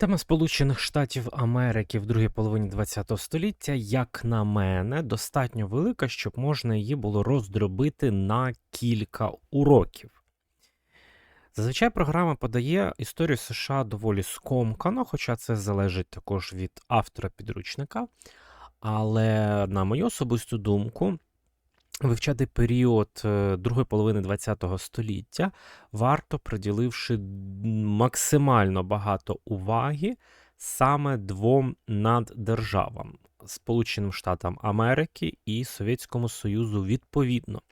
Тема Сполучених Штатів Америки в другій половині ХХ століття, як на мене, достатньо велика, щоб можна її було роздробити на кілька уроків. Зазвичай програма подає історію США доволі скомкано, хоча це залежить також від автора підручника. Але, на мою особисту думку, вивчати період е, другої половини ХХ століття варто, приділивши максимально багато уваги саме двом наддержавам Сполученим Штатам Америки і Совєтському Союзу відповідно.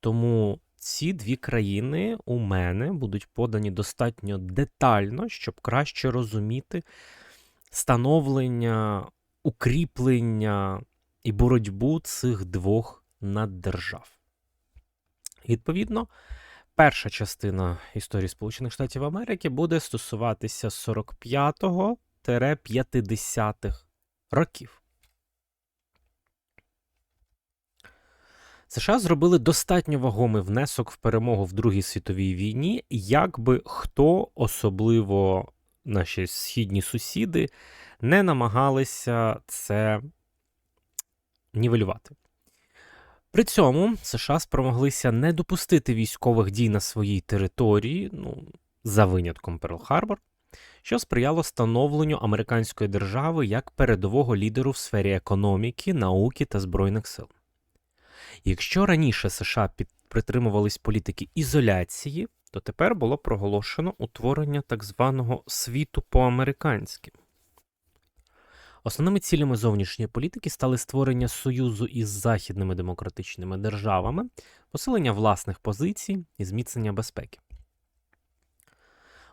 Тому ці дві країни у мене будуть подані достатньо детально, щоб краще розуміти становлення, укріплення і боротьбу цих двох наддержав. Відповідно, перша частина історії Сполучених Штатів Америки буде стосуватися 45-50-х років. США зробили достатньо вагомий внесок в перемогу в Другій світовій війні, як би хто, особливо наші східні сусіди, не намагалися це нівелювати. При цьому США спромоглися не допустити військових дій на своїй території, ну, за винятком Перл-Харбор, що сприяло становленню американської держави як передового лідеру в сфері економіки, науки та збройних сил. Якщо раніше США під, притримувались політики ізоляції, то тепер було проголошено утворення так званого світу по-американськи. Основними цілями зовнішньої політики стали створення союзу із західними демократичними державами, посилення власних позицій і зміцнення безпеки.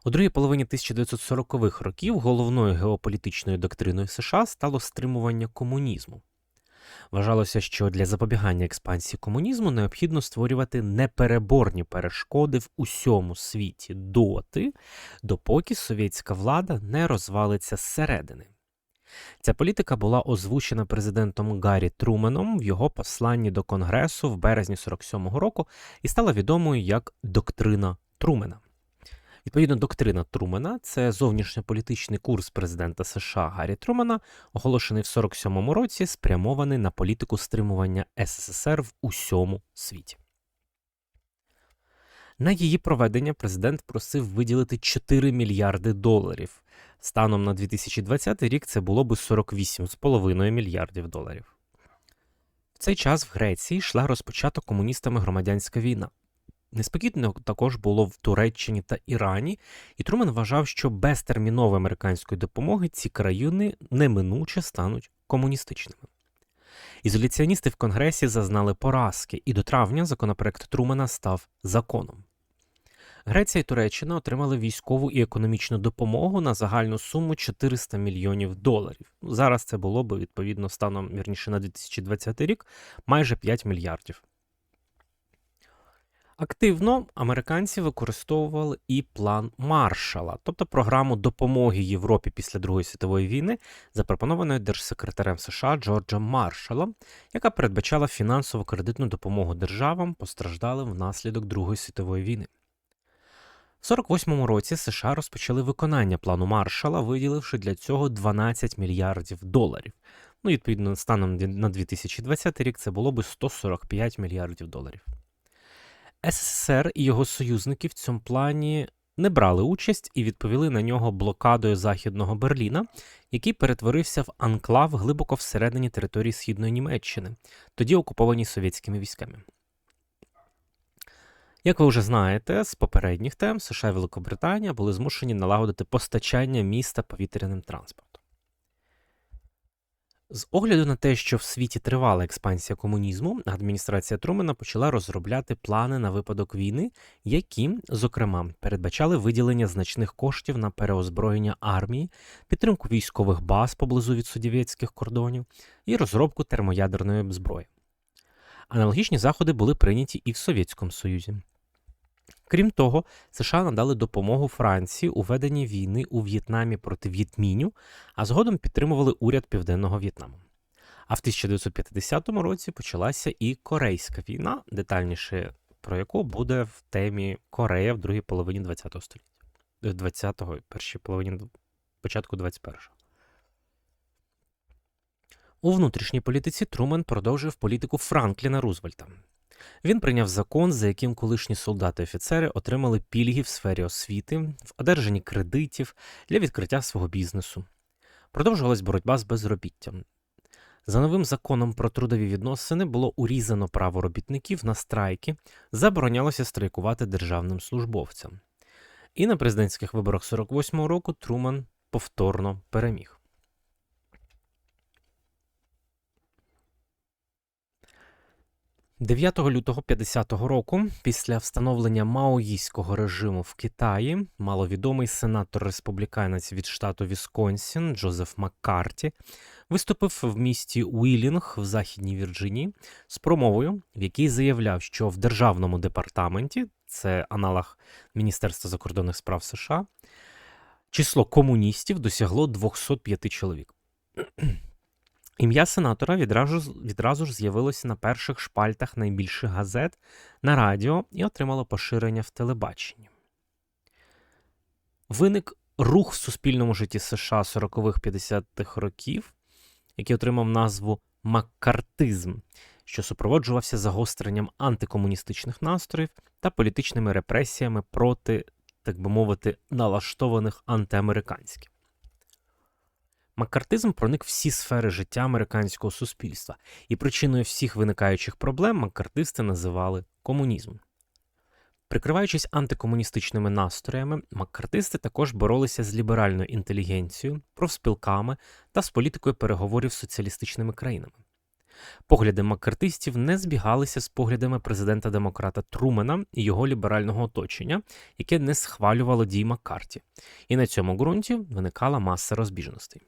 У другій половині 1940-х років головною геополітичною доктриною США стало стримування комунізму. Вважалося, що для запобігання експансії комунізму необхідно створювати непереборні перешкоди в усьому світі доти, допоки совєтська влада не розвалиться зсередини. Ця політика була озвучена президентом Гаррі Труменом в його посланні до Конгресу в березні 47-го року і стала відомою як доктрина Трумена. Відповідно, доктрина Трумена це зовнішньополітичний курс президента США Гаррі Трумена, оголошений в 47-му році, спрямований на політику стримування СССР в усьому світі. На її проведення президент просив виділити 4 мільярди доларів. Станом на 2020 рік це було би 48,5 мільярдів доларів. В цей час в Греції йшла розпочата комуністами громадянська війна. Неспокійно також було в Туреччині та Ірані, і Трумен вважав, що без термінової американської допомоги ці країни неминуче стануть комуністичними. Ізоляціоністи в Конгресі зазнали поразки, і до травня законопроект Трумена став законом. Греція і Туреччина отримали військову і економічну допомогу на загальну суму 400 мільйонів доларів. Зараз це було би відповідно станом вірніше на 2020 рік майже 5 мільярдів. Активно американці використовували і план Маршала, тобто програму допомоги Європі після Другої світової війни, запропонованої держсекретарем США Джорджем Маршалом, яка передбачала фінансово кредитну допомогу державам, постраждалим внаслідок Другої світової війни. В 48-му році США розпочали виконання плану Маршала, виділивши для цього 12 мільярдів доларів. Ну, відповідно, станом на 2020 рік це було би 145 мільярдів доларів. СССР і його союзники в цьому плані не брали участь і відповіли на нього блокадою Західного Берліна, який перетворився в анклав глибоко всередині території Східної Німеччини, тоді окупованій совєтськими військами. Як ви вже знаєте, з попередніх тем США і Великобританія були змушені налагодити постачання міста повітряним транспортом. З огляду на те, що в світі тривала експансія комунізму, адміністрація Трумена почала розробляти плани на випадок війни, які, зокрема, передбачали виділення значних коштів на переозброєння армії, підтримку військових баз поблизу від судівецьких кордонів і розробку термоядерної зброї. Аналогічні заходи були прийняті і в Совєтському Союзі. Крім того, США надали допомогу Франції у веденні війни у В'єтнамі проти В'єтміню, а згодом підтримували уряд Південного В'єтнаму. А в 1950 році почалася і Корейська війна, детальніше про яку буде в темі Корея в другій половині ХХ століття, 20-го, першій половині початку 21-го. У внутрішній політиці Трумен продовжив політику Франкліна Рузвельта. Він прийняв закон, за яким колишні солдати і офіцери отримали пільги в сфері освіти, в одержанні кредитів для відкриття свого бізнесу. Продовжувалась боротьба з безробіттям. За новим законом про трудові відносини було урізано право робітників на страйки, заборонялося страйкувати державним службовцям. І на президентських виборах 48-го року Труман повторно переміг. 9 лютого 50-го року, після встановлення маоїстського режиму в Китаї, маловідомий сенатор республіканець від штату Вісконсін Джозеф Маккарті виступив в місті Уілінг в Західній Вірджинії з промовою, в якій заявляв, що в державному департаменті, це аналог Міністерства закордонних справ США, число комуністів досягло 205 чоловік. Ім'я сенатора відразу відразу ж з'явилося на перших шпальтах найбільших газет на радіо і отримало поширення в телебаченні. Виник рух в суспільному житті США 40-х-50-х років, який отримав назву Маккартизм, що супроводжувався загостренням антикомуністичних настроїв та політичними репресіями проти, так би мовити, налаштованих антиамериканських. Маккартизм проник всі сфери життя американського суспільства, і причиною всіх виникаючих проблем маккартисти називали комунізм. Прикриваючись антикомуністичними настроями, маккартисти також боролися з ліберальною інтелігенцією, профспілками та з політикою переговорів з соціалістичними країнами. Погляди маккартистів не збігалися з поглядами президента демократа Трумена і його ліберального оточення, яке не схвалювало дій Маккарті, і на цьому ґрунті виникала маса розбіжностей.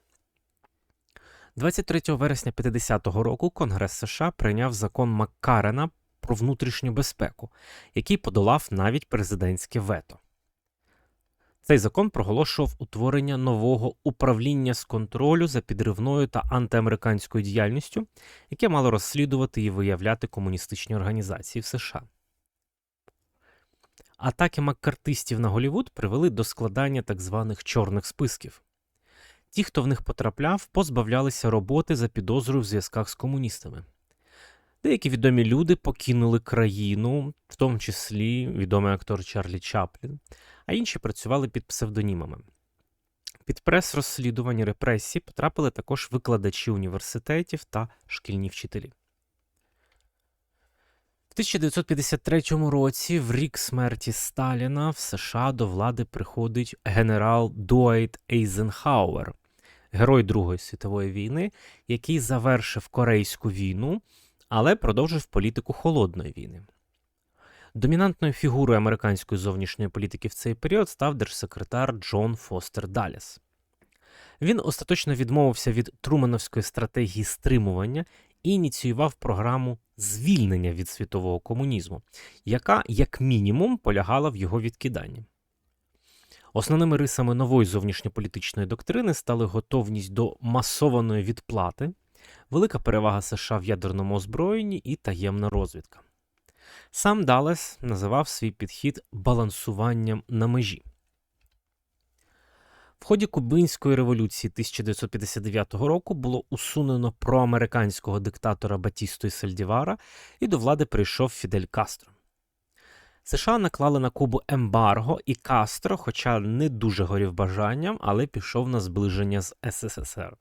23 вересня 50-го року Конгрес США прийняв закон Маккарена про внутрішню безпеку, який подолав навіть президентське вето. Цей закон проголошував утворення нового управління з контролю за підривною та антиамериканською діяльністю, яке мало розслідувати і виявляти комуністичні організації в США. Атаки маккартистів на Голівуд привели до складання так званих чорних списків. Ті, хто в них потрапляв, позбавлялися роботи за підозрою в зв'язках з комуністами. Деякі відомі люди покинули країну, в тому числі відомий актор Чарлі Чаплін, а інші працювали під псевдонімами. Під прес розслідувань репресій потрапили також викладачі університетів та шкільні вчителі. В 1953 році, в рік смерті Сталіна, в США до влади приходить генерал Дуайт Ейзенхауер, герой Другої світової війни, який завершив Корейську війну, але продовжив політику холодної війни. Домінантною фігурою американської зовнішньої політики в цей період став держсекретар Джон Фостер Даліс. Він остаточно відмовився від Трумановської стратегії стримування і ініціював програму звільнення від світового комунізму, яка, як мінімум, полягала в його відкиданні. Основними рисами нової зовнішньополітичної доктрини стали готовність до масованої відплати, велика перевага США в ядерному озброєнні і таємна розвідка. Сам Далес називав свій підхід балансуванням на межі. В ході Кубинської революції 1959 року було усунено проамериканського диктатора Батісто і Сальдівара, і до влади прийшов Фідель Кастро. США наклали на Кубу ембарго, і Кастро, хоча не дуже горів бажанням, але пішов на зближення з СССР.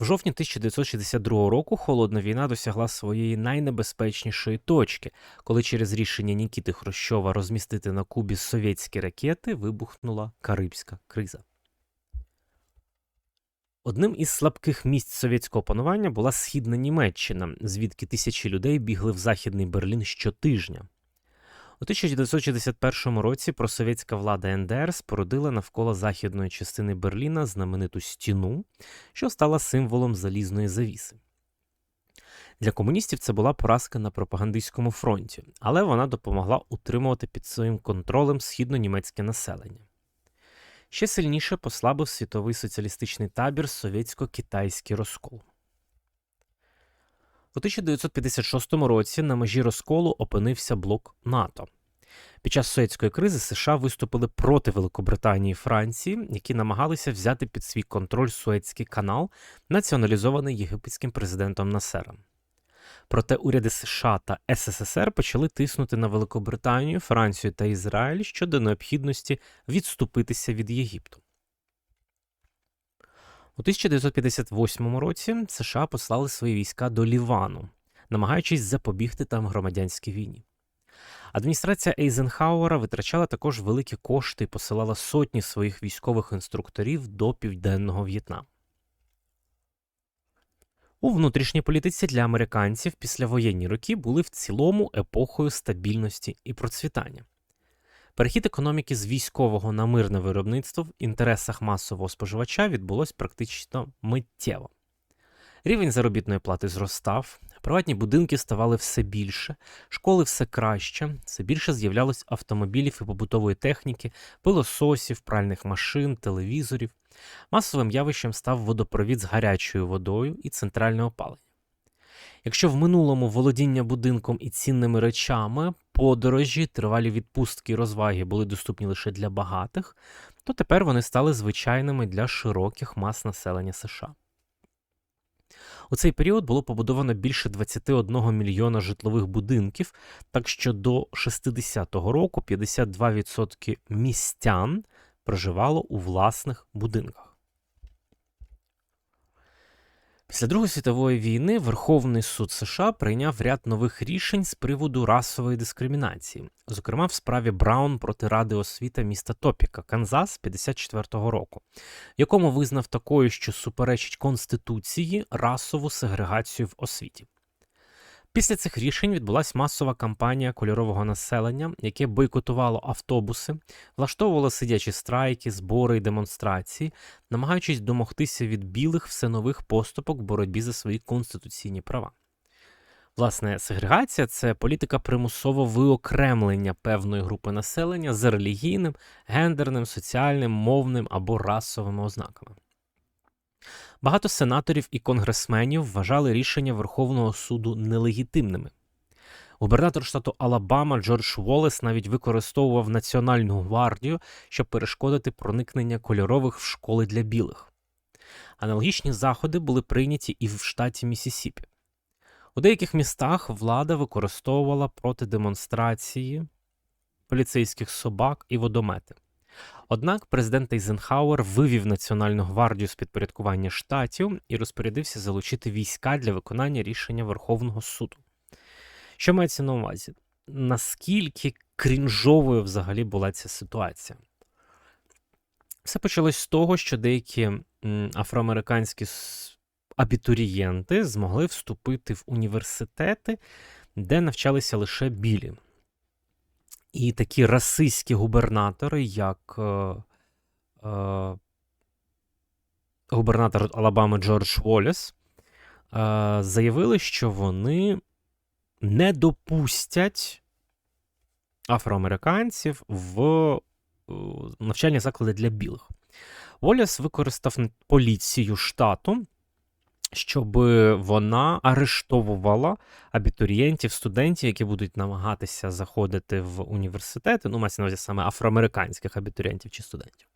В жовтні 1962 року холодна війна досягла своєї найнебезпечнішої точки, коли через рішення Нікіти Хрущова розмістити на Кубі совєтські ракети вибухнула Карибська криза. Одним із слабких місць совєтського панування була східна Німеччина, звідки тисячі людей бігли в Західний Берлін щотижня. У 1961 році просовєтська влада НДР спорудила навколо західної частини Берліна знамениту стіну, що стала символом залізної завіси. Для комуністів це була поразка на пропагандистському фронті, але вона допомогла утримувати під своїм контролем східно-німецьке населення. Ще сильніше послабив світовий соціалістичний табір совєтсько-китайський розкол. У 1956 році на межі розколу опинився блок НАТО. Під час Суецької кризи США виступили проти Великобританії і Франції, які намагалися взяти під свій контроль Суецький канал, націоналізований єгипетським президентом Насером. Проте уряди США та СССР почали тиснути на Великобританію, Францію та Ізраїль щодо необхідності відступитися від Єгипту. У 1958 році США послали свої війська до Лівану, намагаючись запобігти там громадянській війні. Адміністрація Ейзенхауера витрачала також великі кошти і посилала сотні своїх військових інструкторів до південного В'єтнаму. У внутрішній політиці для американців післявоєнні роки були в цілому епохою стабільності і процвітання. Перехід економіки з військового на мирне виробництво в інтересах масового споживача відбулось практично миттєво. Рівень заробітної плати зростав, приватні будинки ставали все більше, школи все краще, все більше з'являлось автомобілів і побутової техніки, пилососів, пральних машин, телевізорів. Масовим явищем став водопровід з гарячою водою і центральне опалення. Якщо в минулому володіння будинком і цінними речами, подорожі, тривалі відпустки і розваги були доступні лише для багатих, то тепер вони стали звичайними для широких мас населення США. У цей період було побудовано більше 21 мільйона житлових будинків, так що до 60-го року 52% містян проживало у власних будинках. Після Другої світової війни Верховний суд США прийняв ряд нових рішень з приводу расової дискримінації, зокрема в справі Браун проти Ради освіти міста Топіка, Канзас 54-го року, якому визнав такою, що суперечить Конституції расову сегрегацію в освіті. Після цих рішень відбулася масова кампанія кольорового населення, яке бойкотувало автобуси, влаштовувало сидячі страйки, збори і демонстрації, намагаючись домогтися від білих все нових поступок в боротьбі за свої конституційні права. Власне, сегрегація це політика примусового виокремлення певної групи населення за релігійним, гендерним, соціальним, мовним або расовими ознаками. Багато сенаторів і конгресменів вважали рішення Верховного суду нелегітимними. Губернатор штату Алабама Джордж Волес навіть використовував Національну гвардію, щоб перешкодити проникнення кольорових в школи для білих. Аналогічні заходи були прийняті і в штаті Місісіпі. У деяких містах влада використовувала проти демонстрації поліцейських собак і водомети. Однак президент Ейзенхауер вивів Національну гвардію з підпорядкування штатів і розпорядився залучити війська для виконання рішення Верховного суду. Що мається на увазі? Наскільки крінжовою взагалі була ця ситуація? Все почалось з того, що деякі афроамериканські абітурієнти змогли вступити в університети, де навчалися лише білі. І такі расистські губернатори, як е, е, губернатор Алабами Джордж Воліс, е, заявили, що вони не допустять афроамериканців в е, навчальні заклади для білих. Воліс використав поліцію штату щоб вона арештовувала абітурієнтів, студентів, які будуть намагатися заходити в університети, ну, мається на увазі саме афроамериканських абітурієнтів чи студентів.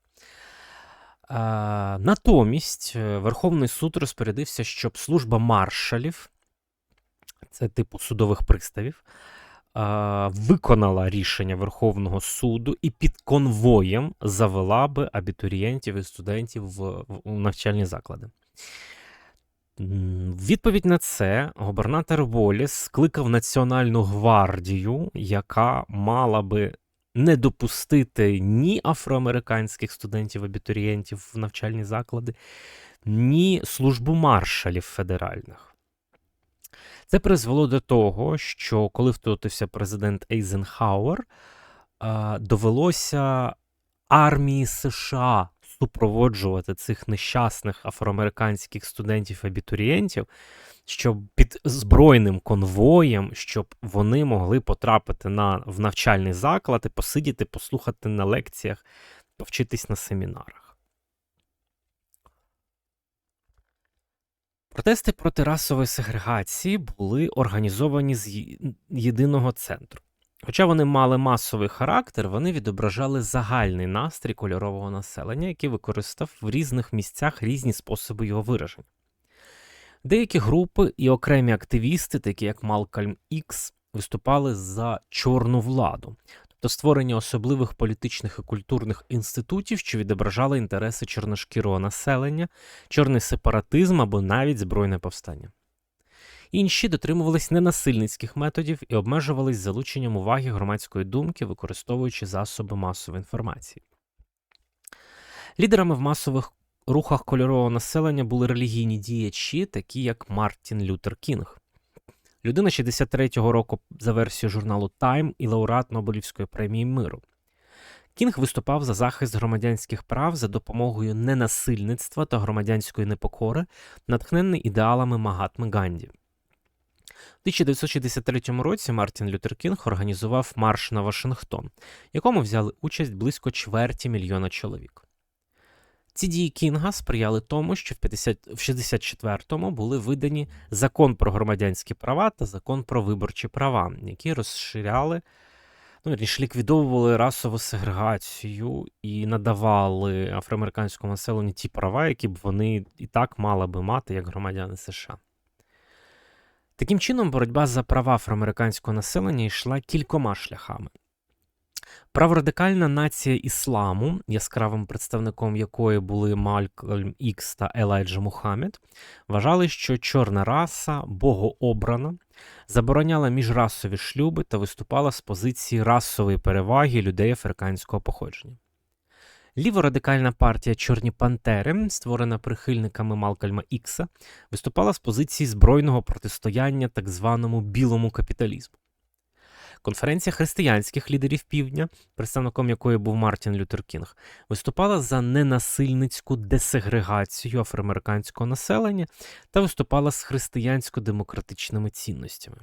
Натомість е, Верховний суд розпорядився, щоб служба маршалів, це типу судових приставів, виконала рішення Верховного суду і під конвоєм завела би абітурієнтів і студентів в навчальні заклади. Відповідь на це губернатор Воліс скликав Національну гвардію, яка мала би не допустити ні афроамериканських студентів-абітурієнтів в навчальні заклади, ні службу маршалів федеральних. Це призвело до того, що коли втрутився президент Ейзенхауер, довелося армії США супроводжувати цих нещасних афроамериканських студентів-абітурієнтів, щоб під збройним конвоєм, щоб вони могли потрапити на, в навчальний заклад і посидіти, послухати на лекціях, повчитись на семінарах. Протести проти расової сегрегації були організовані з єдиного центру Хоча вони мали масовий характер, вони відображали загальний настрій кольорового населення, який використав в різних місцях різні способи його вираження. Деякі групи і окремі активісти, такі як Малкольм Ікс, виступали за чорну владу, тобто створення особливих політичних і культурних інститутів, що відображали інтереси чорношкірого населення, чорний сепаратизм або навіть збройне повстання. Інші дотримувались ненасильницьких методів і обмежувались залученням уваги громадської думки, використовуючи засоби масової інформації. Лідерами в масових рухах кольорового населення були релігійні діячі, такі як Мартін Лютер Кінг. Людина 63-го року за версією журналу Time і лауреат Нобелівської премії миру. Кінг виступав за захист громадянських прав за допомогою ненасильництва та громадянської непокори, натхнений ідеалами Магатми Ганді. У 1963 році Мартін Лютер Кінг організував марш на Вашингтон, якому взяли участь близько чверті мільйона чоловік. Ці дії Кінга сприяли тому, що в 50, в 64-му були видані закон про громадянські права та закон про виборчі права, які розширяли, ну, вірніше, ліквідовували расову сегрегацію і надавали афроамериканському населенню ті права, які б вони і так мали би мати як громадяни США. Таким чином, боротьба за права афроамериканського населення йшла кількома шляхами. Праворадикальна нація ісламу, яскравим представником якої були Малькольм Ікс та Елайджа Мухаммед, вважали, що чорна раса, богообрана, забороняла міжрасові шлюби та виступала з позиції расової переваги людей африканського походження. Ліворадикальна партія Чорні Пантери, створена прихильниками Малкольма Ікса, виступала з позиції збройного протистояння так званому білому капіталізму. Конференція християнських лідерів півдня, представником якої був Мартін Лютер Кінг, виступала за ненасильницьку десегрегацію афроамериканського населення та виступала з християнсько-демократичними цінностями.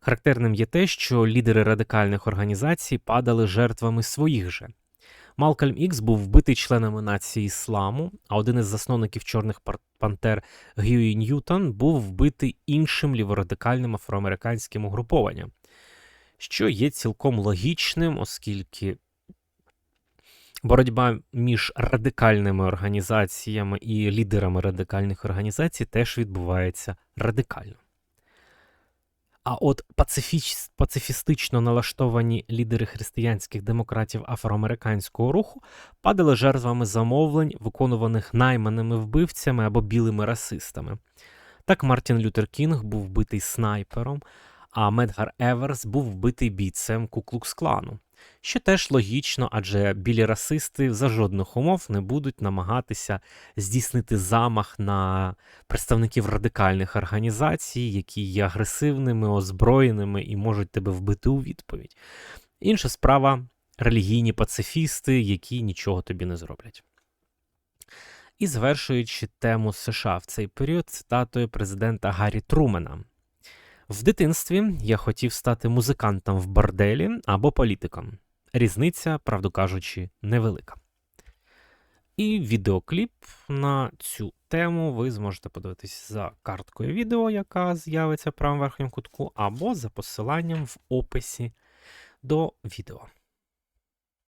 Характерним є те, що лідери радикальних організацій падали жертвами своїх же. Малкольм Ікс був вбитий членами нації ісламу, а один із засновників Чорних Пантер Гюї Ньютон був вбитий іншим ліворадикальним афроамериканським угрупованням, що є цілком логічним, оскільки боротьба між радикальними організаціями і лідерами радикальних організацій теж відбувається радикально. А от пацифіч... пацифістично налаштовані лідери християнських демократів афроамериканського руху падали жертвами замовлень, виконуваних найманими вбивцями або білими расистами. Так Мартін Лютер Кінг був вбитий снайпером, а Медгар Еверс був вбитий бійцем Куклукс-клану. Що теж логічно, адже білі расисти за жодних умов не будуть намагатися здійснити замах на представників радикальних організацій, які є агресивними, озброєними і можуть тебе вбити у відповідь. Інша справа релігійні пацифісти, які нічого тобі не зроблять. І завершуючи тему США в цей період цитатою президента Гаррі Трумена. В дитинстві я хотів стати музикантом в борделі або політиком. Різниця, правду кажучи, невелика. І відеокліп на цю тему ви зможете подивитись за карткою відео, яка з'явиться в правому верхньому кутку, або за посиланням в описі до відео.